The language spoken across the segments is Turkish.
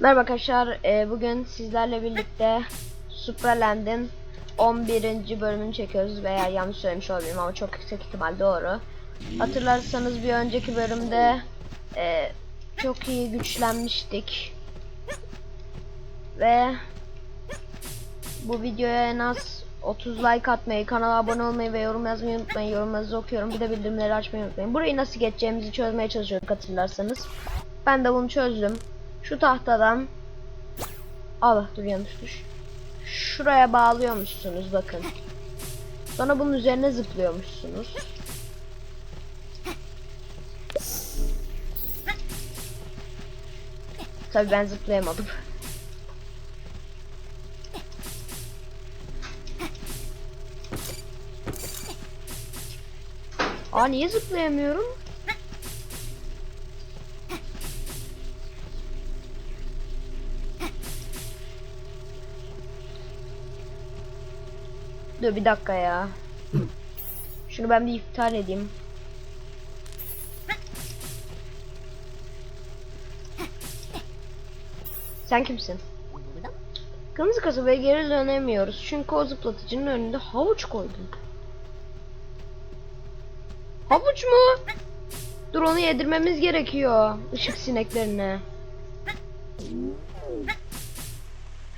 Merhaba arkadaşlar. Ee, bugün sizlerle birlikte Supraland'in 11. bölümünü çekiyoruz veya yanlış söylemiş olabilirim ama çok yüksek ihtimal doğru. Hatırlarsanız bir önceki bölümde e, çok iyi güçlenmiştik. Ve bu videoya en az 30 like atmayı, kanala abone olmayı ve yorum yazmayı unutmayın. Yorumlarınızı okuyorum. Bir de bildirimleri açmayı unutmayın. Burayı nasıl geçeceğimizi çözmeye çalışıyorduk hatırlarsanız. Ben de bunu çözdüm. Şu tahtadan Allah dur yanlış düş. Şuraya bağlıyormuşsunuz bakın. Sonra bunun üzerine zıplıyormuşsunuz. Tabii ben zıplayamadım. Aa niye zıplayamıyorum? Dur bir dakika ya. Şunu ben bir iptal edeyim. Sen kimsin? Kırmızı kasabaya geri dönemiyoruz. Çünkü o zıplatıcının önünde havuç koydum. Havuç mu? Dur onu yedirmemiz gerekiyor. ışık sineklerine.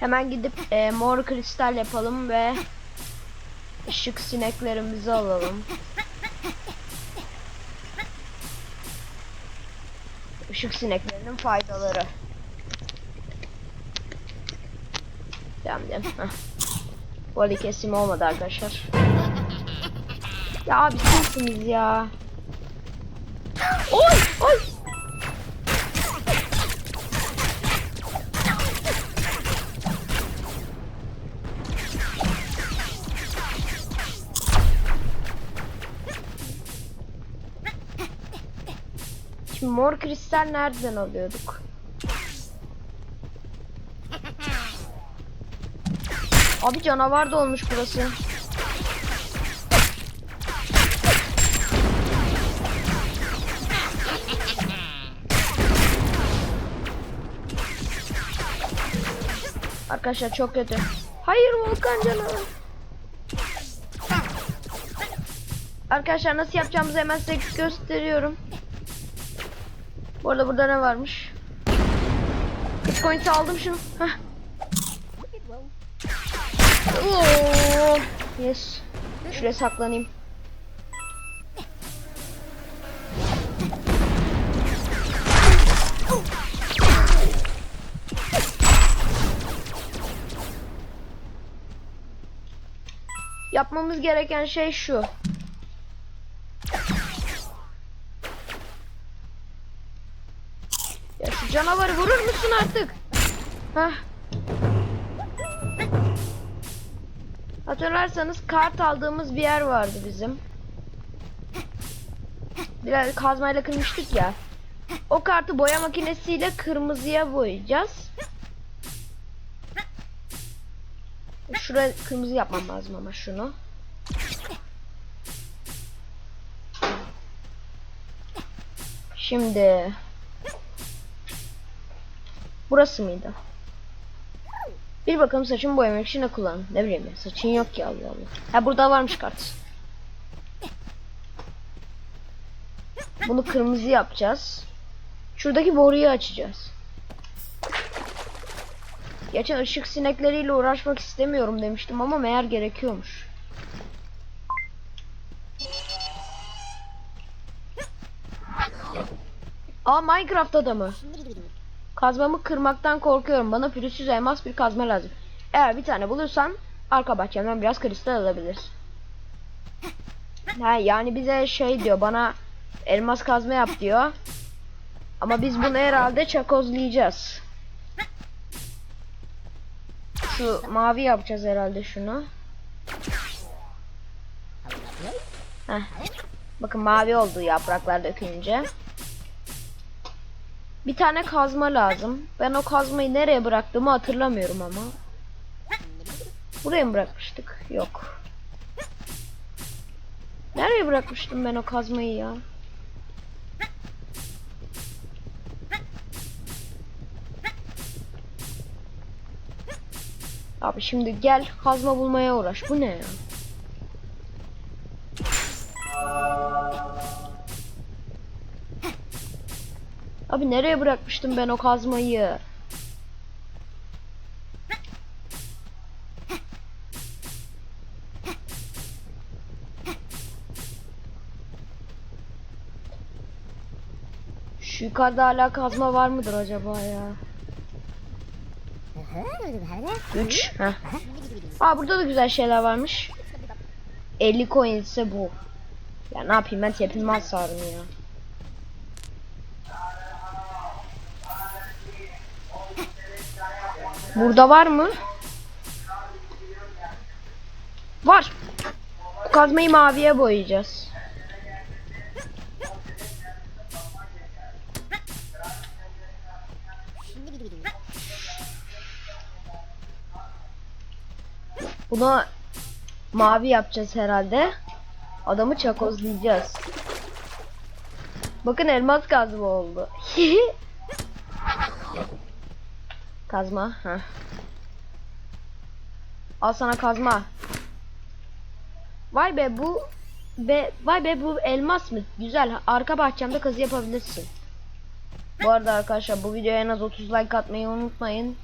Hemen gidip e, mor kristal yapalım ve ışık sineklerimizi alalım. Işık sineklerinin faydaları. Tamam tamam. Voli kesimi olmadı arkadaşlar. Ya abi sizsiniz ya. Mor kristal nereden alıyorduk? Abi canavar da olmuş burası. Arkadaşlar çok kötü. Hayır volkan canavar. Arkadaşlar nasıl yapacağımızı hemen size gösteriyorum. Bu arada burada ne varmış? Kız pointi aldım şunu. Oo, yes. Şuraya saklanayım. Yapmamız gereken şey şu. Ya şu canavarı vurur musun artık? Hah. Hatırlarsanız kart aldığımız bir yer vardı bizim. Biraz kazmayla kırmıştık ya. O kartı boya makinesiyle kırmızıya boyayacağız. Şuraya kırmızı yapmam lazım ama şunu. Şimdi Burası mıydı? Bir bakalım saçımı boyamak için ne kullan? Ne bileyim ya saçın yok ki Allah Allah. Ha burada varmış kart. Bunu kırmızı yapacağız. Şuradaki boruyu açacağız. Geçen ışık sinekleriyle uğraşmak istemiyorum demiştim ama meğer gerekiyormuş. Aa Minecraft adamı. Kazmamı kırmaktan korkuyorum. Bana pürüzsüz elmas bir kazma lazım. Eğer bir tane bulursan arka bahçemden biraz kristal alabilirsin. Ha, yani bize şey diyor bana elmas kazma yap diyor. Ama biz bunu herhalde çakozlayacağız. Şu mavi yapacağız herhalde şunu. Heh. Bakın mavi oldu yapraklar dökünce. Bir tane kazma lazım. Ben o kazmayı nereye bıraktığımı hatırlamıyorum ama. Buraya mı bırakmıştık? Yok. Nereye bırakmıştım ben o kazmayı ya? Abi şimdi gel kazma bulmaya uğraş. Bu ne ya? Abi nereye bırakmıştım ben o kazmayı? Şu yukarıda hala kazma var mıdır acaba ya? 3. Heh. Aa burada da güzel şeyler varmış. 50 coin ise bu. Ya ne yapayım ben tepinme hasarım ya. Burada var mı? Var. Bu kazmayı maviye boyayacağız. Bunu mavi yapacağız herhalde. Adamı çakozlayacağız. Bakın elmas kazma oldu. kazma. Heh. Al sana kazma. Vay be bu be vay be bu elmas mı? Güzel. Arka bahçemde kazı yapabilirsin. Bu arada arkadaşlar bu videoya en az 30 like atmayı unutmayın.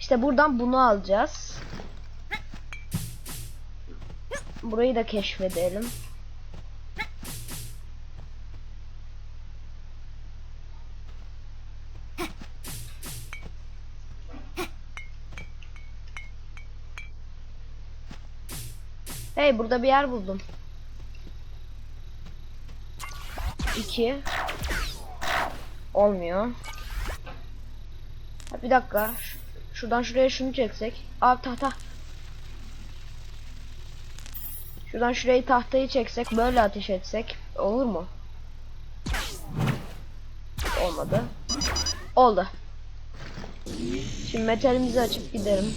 İşte buradan bunu alacağız. Burayı da keşfedelim. Hey burada bir yer buldum. İki. Olmuyor. Ha, bir dakika. Şuradan şuraya şunu çeksek. Aa tahta. Şuradan şurayı tahtayı çeksek böyle ateş etsek olur mu? Olmadı. Oldu. Şimdi metalimizi açıp gidelim.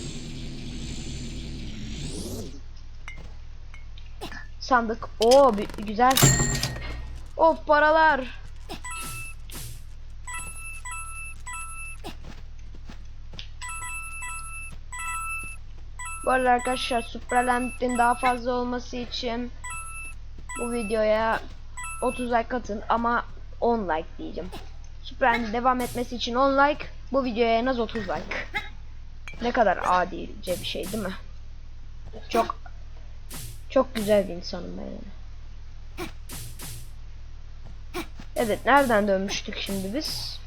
Sandık. Oo güzel. Of paralar. Bu arada arkadaşlar Supraland'in daha fazla olması için bu videoya 30 like atın ama 10 like diyeceğim. Supraland'in devam etmesi için 10 like, bu videoya en az 30 like. Ne kadar adice bir şey değil mi? Çok çok güzel bir insanım ben. yani. Evet, nereden dönmüştük şimdi biz?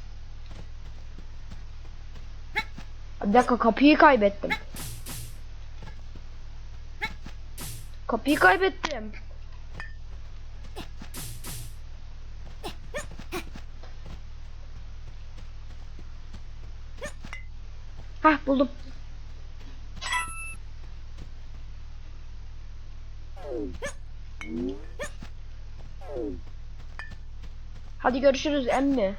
Bir dakika kapıyı kaybettim. Kapıyı kaybettim. Hah buldum. Hadi görüşürüz emmi.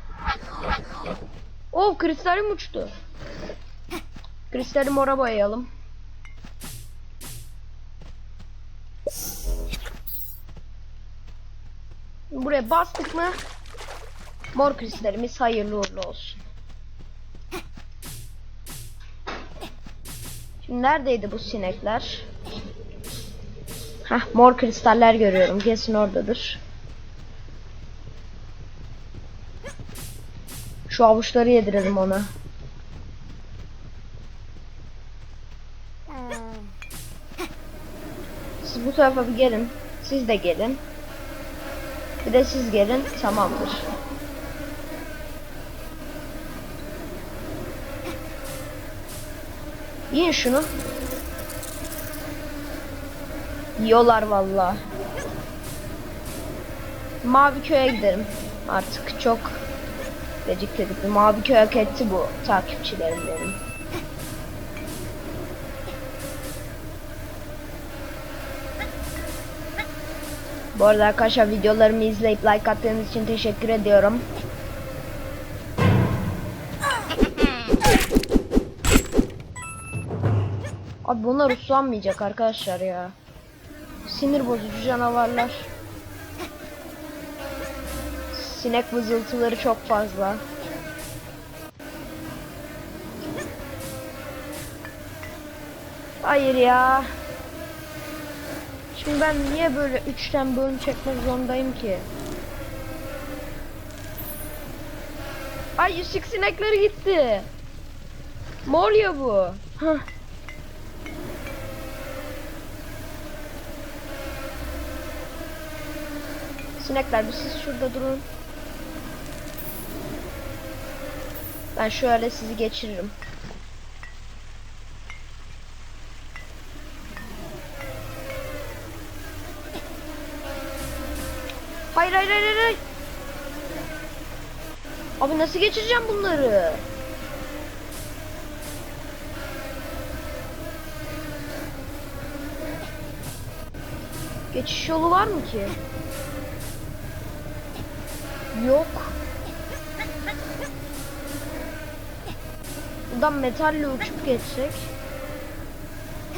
Oh kristalim uçtu. Kristali mora boyayalım. Buraya bastık mı? Mor kristalimiz hayırlı uğurlu olsun. Şimdi neredeydi bu sinekler? Hah mor kristaller görüyorum. Kesin oradadır. Şu avuçları yedirelim ona. Siz bu tarafa bir gelin. Siz de gelin. Bir de siz gelin. Tamamdır. Yiyin şunu. Yiyorlar valla. Mavi köye gidelim. Artık çok geciktirdik. Mavi köy hak etti bu takipçilerim benim. Bu arada arkadaşlar videolarımı izleyip like attığınız için teşekkür ediyorum. Abi bunlar uslanmayacak arkadaşlar ya. Sinir bozucu canavarlar. Sinek vızıltıları çok fazla. Hayır ya. Şimdi ben niye böyle üçten bölüm çekmek zorundayım ki? Ay ışık sinekleri gitti. Mor ya bu. Hah. Sinekler bir siz şurada durun. Ben şöyle sizi geçiririm. Hayır hayır hayır hayır. Abi nasıl geçireceğim bunları? Geçiş yolu var mı ki? Yok. Buradan metalle uçup geçsek.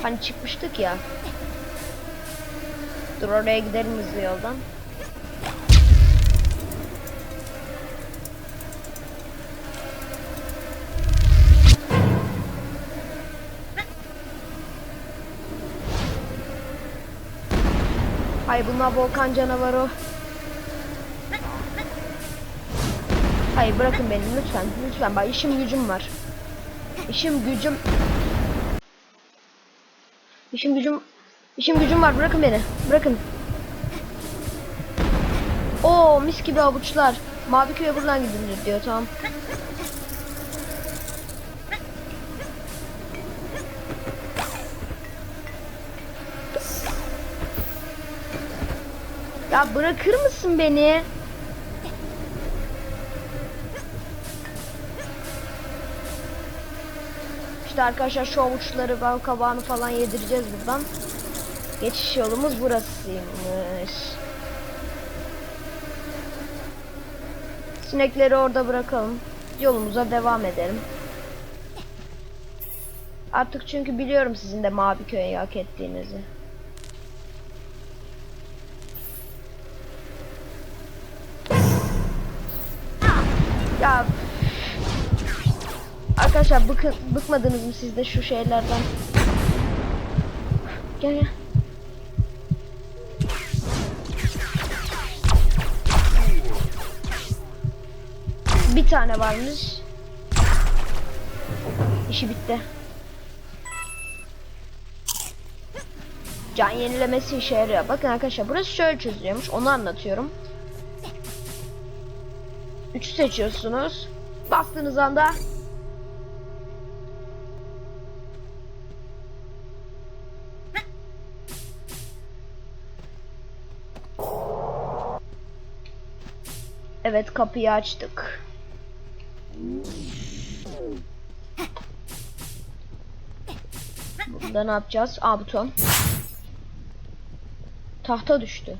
Hani çıkmıştık ya. Dur oraya gidelim hızlı yoldan. Ay bunlar volkan canavarı. Hayır bırakın beni lütfen. Lütfen bak işim gücüm var. İşim gücüm. İşim gücüm. İşim gücüm var bırakın beni. Bırakın. Oo mis gibi avuçlar. Mavi köye buradan gidilir diyor tamam. Ya bırakır mısın beni? İşte arkadaşlar şu avuçları bal kabağını falan yedireceğiz buradan. Geçiş yolumuz burasıymış. Sinekleri orada bırakalım. Yolumuza devam edelim. Artık çünkü biliyorum sizin de mavi köyü hak ettiğinizi. Arkadaşlar bıkın, bıkmadınız mı siz de şu şeylerden? Gel gel. Bir tane varmış. İşi bitti. Can yenilemesi işe yarıyor. Bakın arkadaşlar burası şöyle çözülüyormuş. Onu anlatıyorum. 3'ü seçiyorsunuz. Bastığınız anda Evet kapıyı açtık. Burada ne yapacağız? Aa buton. Tahta düştü.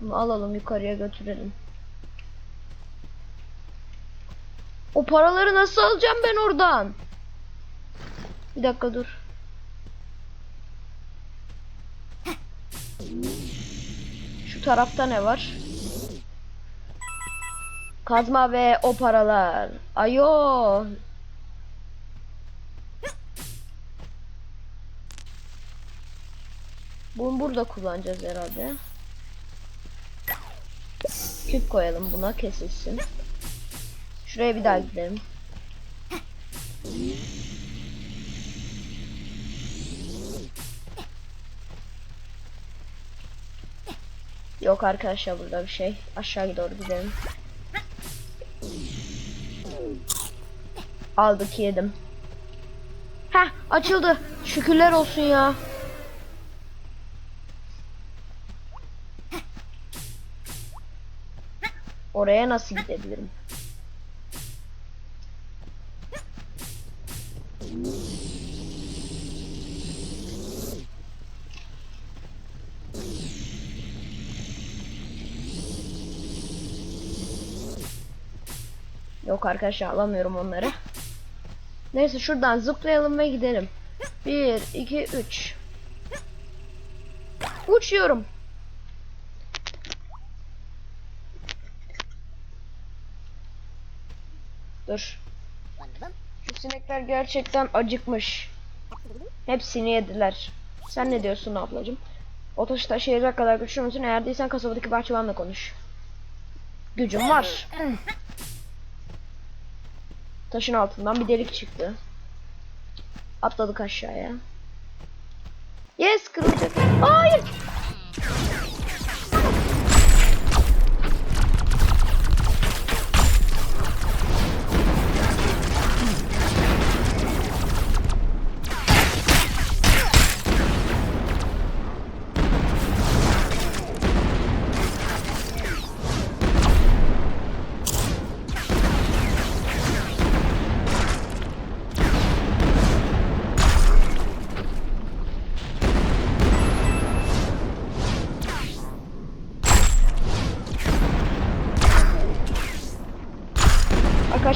Bunu alalım yukarıya götürelim. O paraları nasıl alacağım ben oradan? Bir dakika dur. Şu tarafta ne var? Kazma ve o paralar. Ayo. Bunu burada kullanacağız herhalde. Küp koyalım buna kesilsin. Şuraya bir daha gidelim. Yok arkadaşlar burada bir şey. Aşağı doğru gidelim. Aldık yedim. Heh açıldı. Şükürler olsun ya. Oraya nasıl gidebilirim? Yok arkadaşlar alamıyorum onları. Neyse şuradan zıplayalım ve gidelim. 1, 2, 3. Uçuyorum. Dur. Şu sinekler gerçekten acıkmış. Hepsini yediler. Sen ne diyorsun ablacığım? O taşı taşıyacak kadar güçlü müsün? Eğer değilsen kasabadaki bahçıvanla konuş. Gücüm var. Taşın altından bir delik çıktı. Atladık aşağıya. Yes kırılacak. Hayır.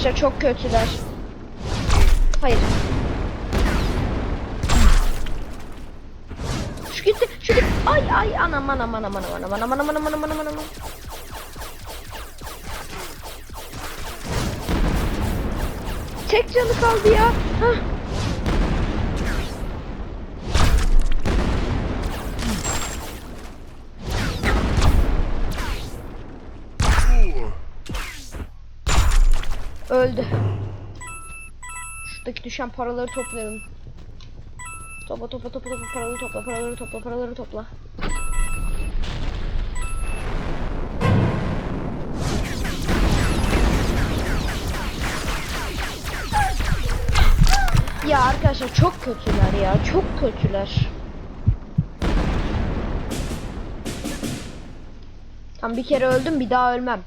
Arkadaşlar çok kötüler. Hayır. Şu gitti, şu gitti. Ay ay anam anam anam anam anam anam anam anam anam anam anam. Tek canı kaldı ya. Hah. Öldü. Şuradaki düşen paraları toplayalım. Topla topla topla topla paraları topla paraları topla paraları topla. Ya arkadaşlar çok kötüler ya çok kötüler. Tam bir kere öldüm bir daha ölmem.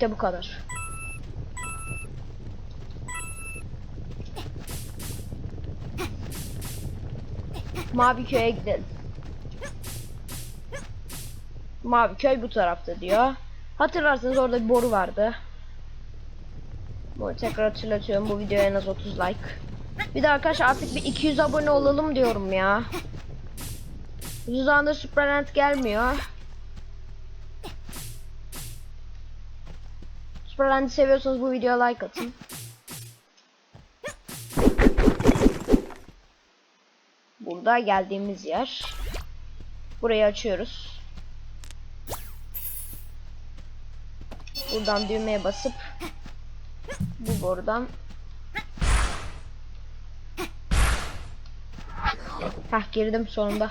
İşte bu kadar. Mavi köye gidelim. Mavi köy bu tarafta diyor. Hatırlarsanız orada bir boru vardı. Bunu tekrar hatırlatıyorum. Bu videoya en az 30 like. Bir de arkadaşlar artık bir 200 abone olalım diyorum ya. Uzun zamandır Superland gelmiyor. Superland'i seviyorsanız bu videoya like atın. Burada geldiğimiz yer. Burayı açıyoruz. Buradan düğmeye basıp bu borudan Hah girdim sonunda.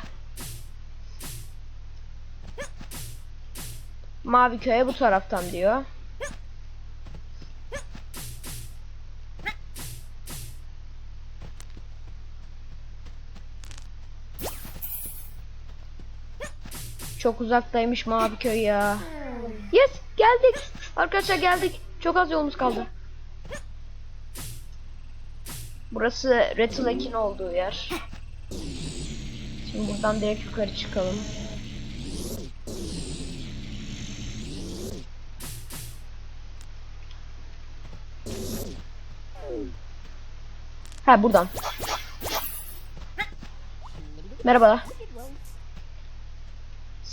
Mavi köye bu taraftan diyor. Çok uzaktaymış Mavi köy ya. Yes geldik. Arkadaşlar geldik. Çok az yolumuz kaldı. Burası Rattle olduğu yer. Şimdi buradan direkt yukarı çıkalım. Ha buradan. Merhabalar.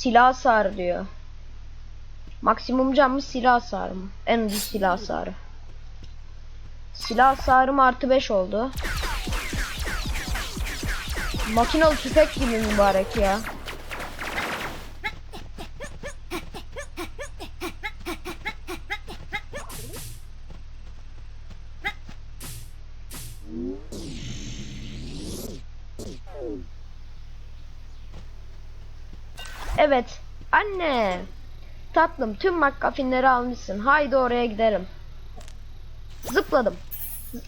Silah hasarı diyor. Maksimum can silah hasarı mı? En ucuz silah hasarı. Silah hasarım artı 5 oldu. Makinalı tüfek gibi mübarek ya. Evet. Anne. Tatlım tüm makkafinleri almışsın. Haydi oraya gidelim. Zıpladım.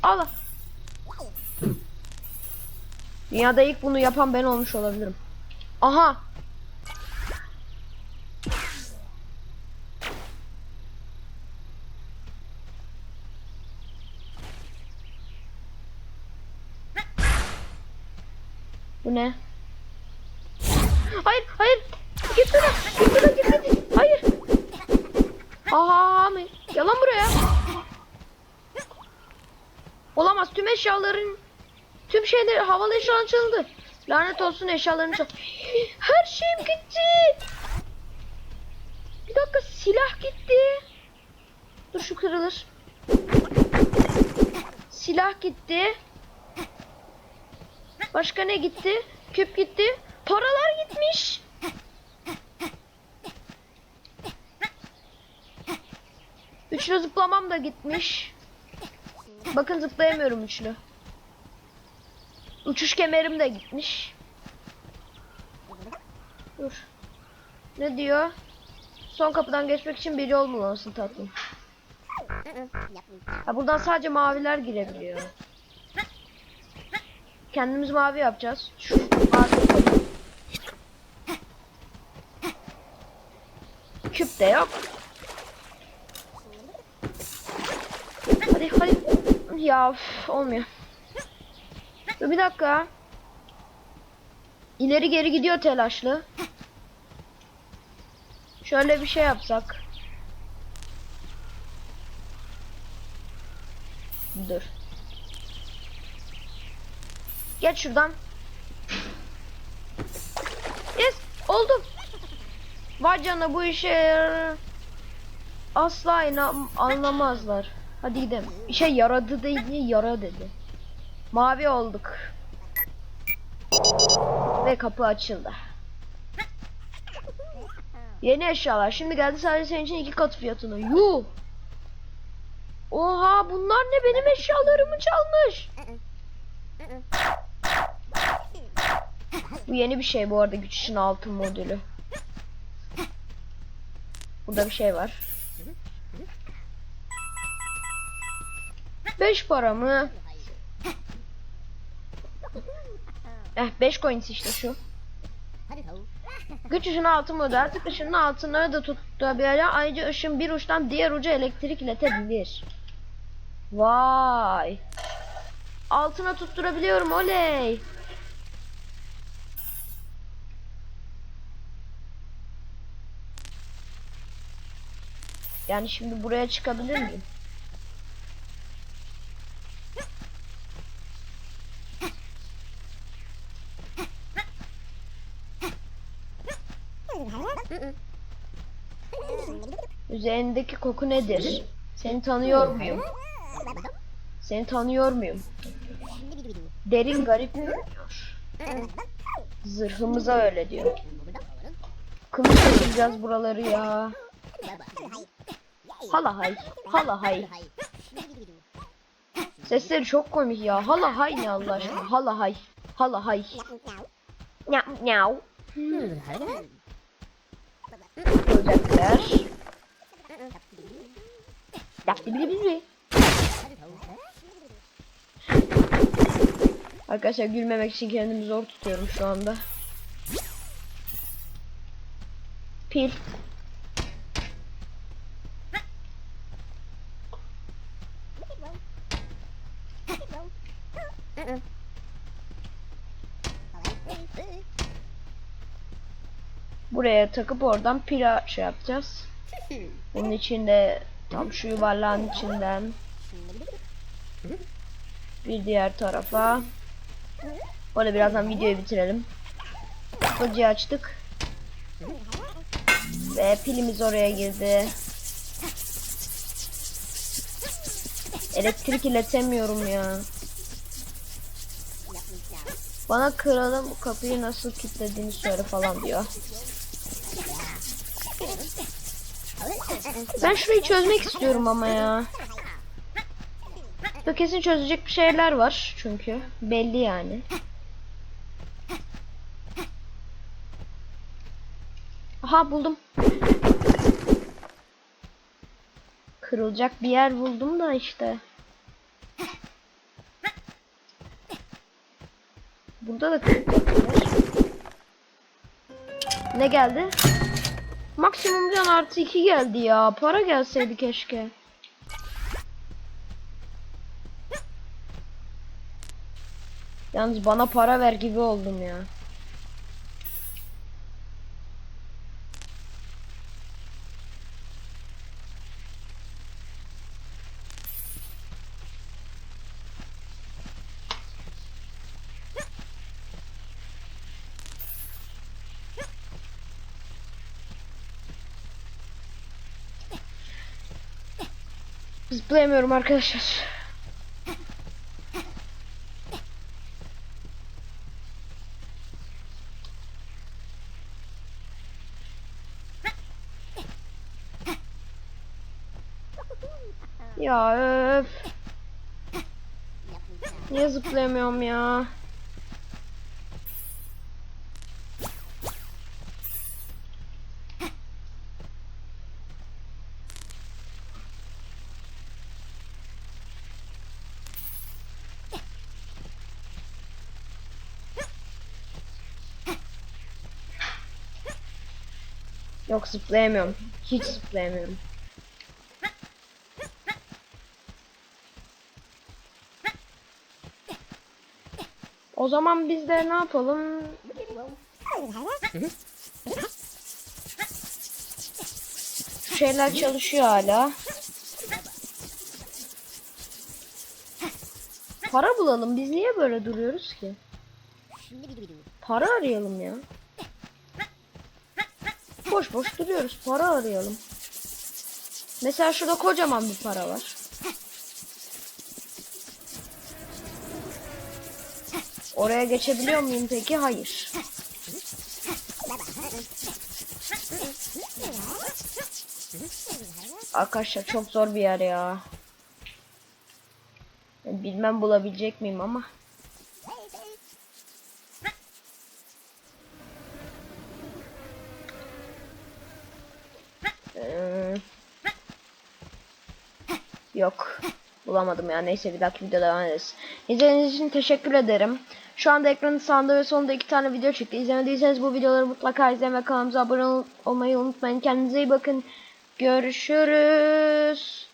Al. Dünyada ilk bunu yapan ben olmuş olabilirim. Aha. Bu ne? Hayır, hayır. Buradan, git, git. Hayır. Aha mı? Yalan buraya. Olamaz. Tüm eşyaların tüm şeyleri havalı eşyaların çalındı. Lanet olsun eşyalarını çal. Her şeyim gitti. Bir dakika silah gitti. Dur şu kırılır. Silah gitti. Başka ne gitti? Küp gitti. Paralar gitmiş. Üçlü zıplamam da gitmiş. Bakın zıplayamıyorum üçlü. Uçuş kemerim de gitmiş. Dur. Ne diyor? Son kapıdan geçmek için bir yol bulmalısın tatlım. Ha, buradan sadece maviler girebiliyor. Kendimiz mavi yapacağız. Şu mavi. Küp de yok. Hadi hadi. Ya üf, olmuyor. Dur bir dakika. İleri geri gidiyor telaşlı. Şöyle bir şey yapsak. Dur. Geç şuradan. Yes, oldu. Vay canına bu işe asla inan anlamazlar. Hadi gidelim. İşe yaradı değil, yara dedi. Mavi olduk. Ve kapı açıldı. Yeni eşyalar. Şimdi geldi sadece senin için iki katı fiyatına. Yuh. Oha bunlar ne benim eşyalarımı çalmış. Bu yeni bir şey bu arada güç için altın modülü. Burada bir şey var. 5 para mı? Eh 5 coins işte şu. Güç ışını altın model. Artık ışının altınları da tutabilir. Ayrıca ışın bir uçtan diğer uca elektrik iletebilir. Vay. Altına tutturabiliyorum oley. Yani şimdi buraya çıkabilir miyim? Üzerindeki koku nedir? Seni tanıyor muyum? Seni tanıyor muyum? Derin garip görünüyor. Zırhımıza öyle diyor. Kılıç yapacağız buraları ya. Hala hay. Hala hay. Sesleri çok komik ya. Hala hay ne Allah aşkına. Hala hay. Hala hay. Nyam nyav. Ölecekler. Yaptı bile bizi. Arkadaşlar gülmemek için kendimi zor tutuyorum şu anda. Pil. Buraya takıp oradan pila şey yapacağız. Bunun içinde tam şu yuvarlağın içinden bir diğer tarafa. Böyle birazdan videoyu bitirelim. Kapıcıyı açtık. Ve pilimiz oraya girdi. Elektrik iletemiyorum ya. Bana kralım kapıyı nasıl kilitlediğini söyle falan diyor. Ben şurayı çözmek istiyorum ama ya. Burada kesin çözecek bir şeyler var çünkü. Belli yani. Aha buldum. Kırılacak bir yer buldum da işte. Burada da kırılacak. Ne geldi? Maksimum can artı 2 geldi ya. Para gelseydi keşke. Yalnız bana para ver gibi oldum ya. Zıplayamıyorum arkadaşlar. Ya öf. Niye zıplayamıyorum ya? Yok zıplayamıyorum. Hiç zıplayamıyorum. O zaman biz de ne yapalım? Şeyler çalışıyor hala. Para bulalım. Biz niye böyle duruyoruz ki? Para arayalım ya. Boş boş duruyoruz. Para arayalım. Mesela şurada kocaman bir para var. Oraya geçebiliyor muyum peki? Hayır. Arkadaşlar çok zor bir yer ya. Bilmem bulabilecek miyim ama. Ee, yok. Bulamadım ya. Neyse bir dahaki videoda devam ederiz. İzlediğiniz için teşekkür ederim. Şu anda ekranın sağında ve solunda iki tane video çıktı. İzlemediyseniz bu videoları mutlaka izleyin ve kanalımıza abone ol- olmayı unutmayın. Kendinize iyi bakın. Görüşürüz.